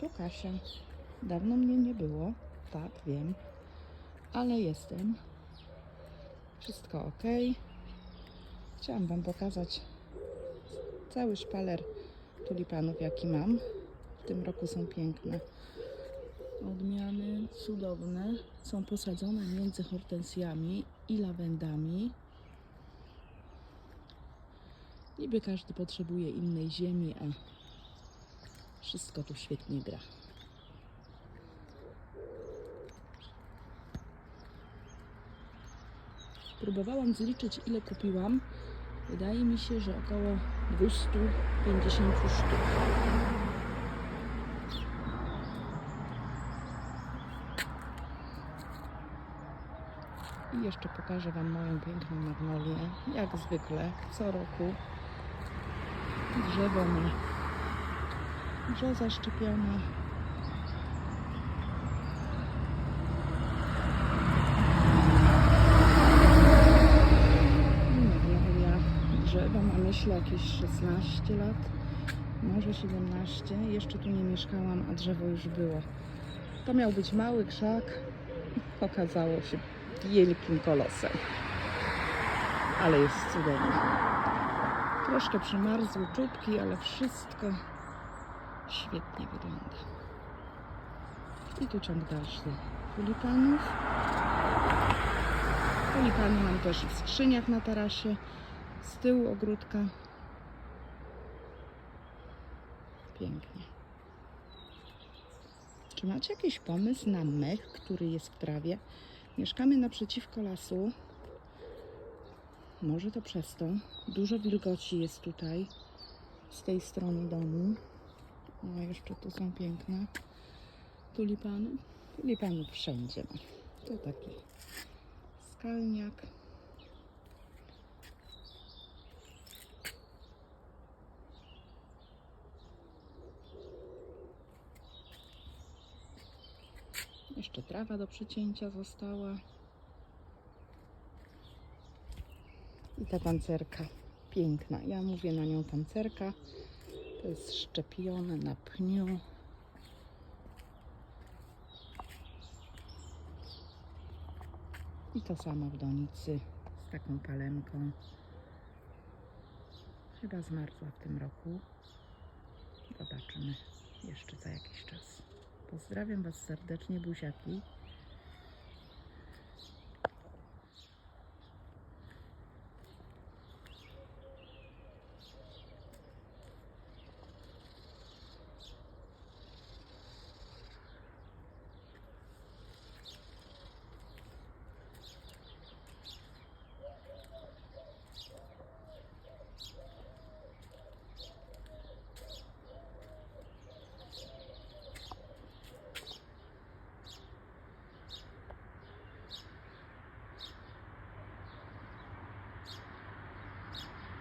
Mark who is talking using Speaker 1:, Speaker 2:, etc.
Speaker 1: To Kasia. Dawno mnie nie było. Tak, wiem. Ale jestem. Wszystko ok. Chciałam Wam pokazać cały szpaler tulipanów, jaki mam. W tym roku są piękne. Odmiany cudowne. Są posadzone między hortensjami i lawendami. Niby każdy potrzebuje innej ziemi, a wszystko tu świetnie gra. Próbowałam zliczyć, ile kupiłam. Wydaje mi się, że około 250 sztuk. I jeszcze pokażę Wam moją piękną magnolię. Jak zwykle, co roku. Drzewo ma brzoza szczepiona. Drzewo ma myślę jakieś 16 lat, może 17. Jeszcze tu nie mieszkałam, a drzewo już było. To miał być mały krzak, okazało się wielkim kolosem. Ale jest cudowny. Troszkę przymarzły czubki, ale wszystko świetnie wygląda. I tu ciąg dalszy tulipanów. Tulipany mam też w skrzyniach na tarasie, z tyłu ogródka. Pięknie. Czy macie jakiś pomysł na mech, który jest w trawie? Mieszkamy naprzeciwko lasu. Może to przez to. Dużo wilgoci jest tutaj, z tej strony domu. O, jeszcze tu są piękne tulipany. Tulipanów wszędzie ma. To taki skalniak. Jeszcze trawa do przycięcia została. I ta tancerka piękna. Ja mówię na nią tancerka. To jest szczepione na pniu. I to samo w donicy z taką palemką. Chyba zmarzła w tym roku. Zobaczymy jeszcze za jakiś czas. Pozdrawiam Was serdecznie, buziaki.